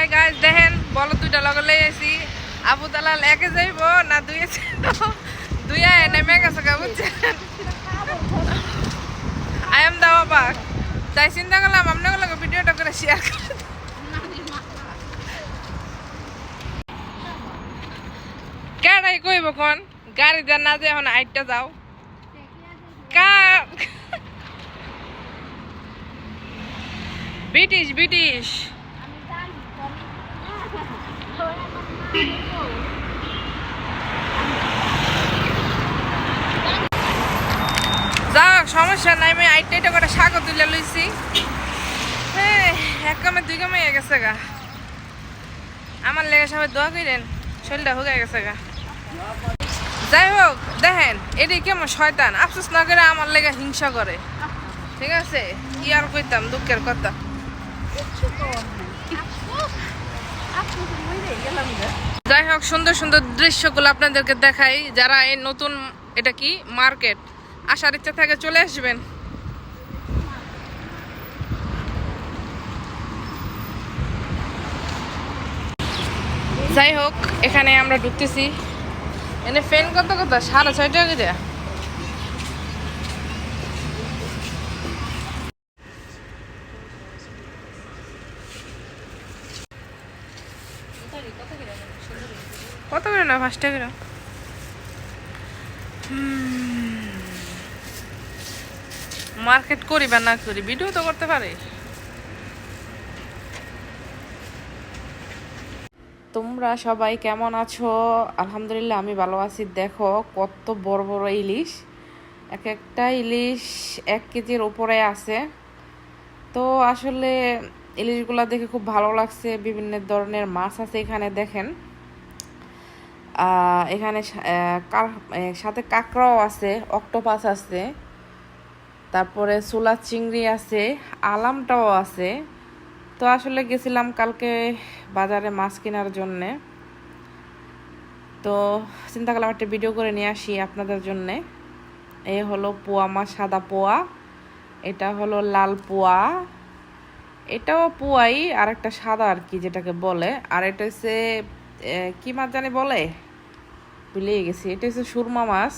Hi guys দেখেন, বলো দুইটা লগে লই আইছি। আবু দালাল একে যাইব না দুইয়ে যাইব? দুইয়া নেমে গেছে গা, বুঝছেন? আই এম দাও বাক তাই চিন্তা করলাম, আপনার লগে ভিডিওটা করে শেয়ার করে দিই। কেডাই কইব কোন? গাড়ি যা না যে এখন আইটটা যাও। ব্রিটিশ ব্রিটিশ যাক, সমস্যা নাই, আমি আইটা আইটা করে শাক তুলে লইছি। হ্যাঁ এক কামে, দুই কামে গেছে গা। আমার লেগে সবাই দোয়া করেন শরীরটা হুগে গেছে গা। যাই হোক, দেখেন, এটি কেমন শয়তান। আফসোস না করে আমার লেগে হিংসা করে। ঠিক আছে? কি আর কইতাম, দুঃখের কথা। যাই হোক, সুন্দর সুন্দর দৃশ্যগুলো আপনাদেরকে দেখাই। যারা এই নতুন, এটা কি? মার্কেট। আসার ইচ্ছা থাকে চলে আসবেন। যাই হোক, এখানে আমরা ঢুকতেছি। এনে ফ্যান কত কত? সাড়ে ছয় টাকা করে কত করে না পাঁচ টাকা মার্কেট করি বা না করি? ভিডিও তো করতে পারে তোমরা সবাই কেমন আছো? আলহামদুলিল্লাহ, আমি ভালো আছি। দেখো, কত বড় বড় ইলিশ। এক একটা ইলিশ এক কেজির উপরে আছে। তো আসলে ইলিশগুলো দেখে খুব ভালো লাগছে, বিভিন্ন ধরনের মাছ আছে এখানে দেখেন। এখানে সাথে কাঁকড়াও আছে, অক্টোপাস আছে, তারপরে সোলা চিংড়ি আছে, আলামটাও আছে। তো আসলে গেছিলাম কালকে বাজারে মাছ কেনার জন্যে। তো চিন্তা করলাম একটা ভিডিও করে নিয়ে আসি আপনাদের জন্যে। এ হলো পোয়া মাছ সাদা পোয়া। এটা হলো লাল পোয়া। এটাও পুয়াই আর একটা সাদা আর কি যেটাকে বলে। আর এটা হচ্ছে কি মাছ জানি বলে? ভুলিয়ে গেছি। এটা হচ্ছে সুরমা মাছ।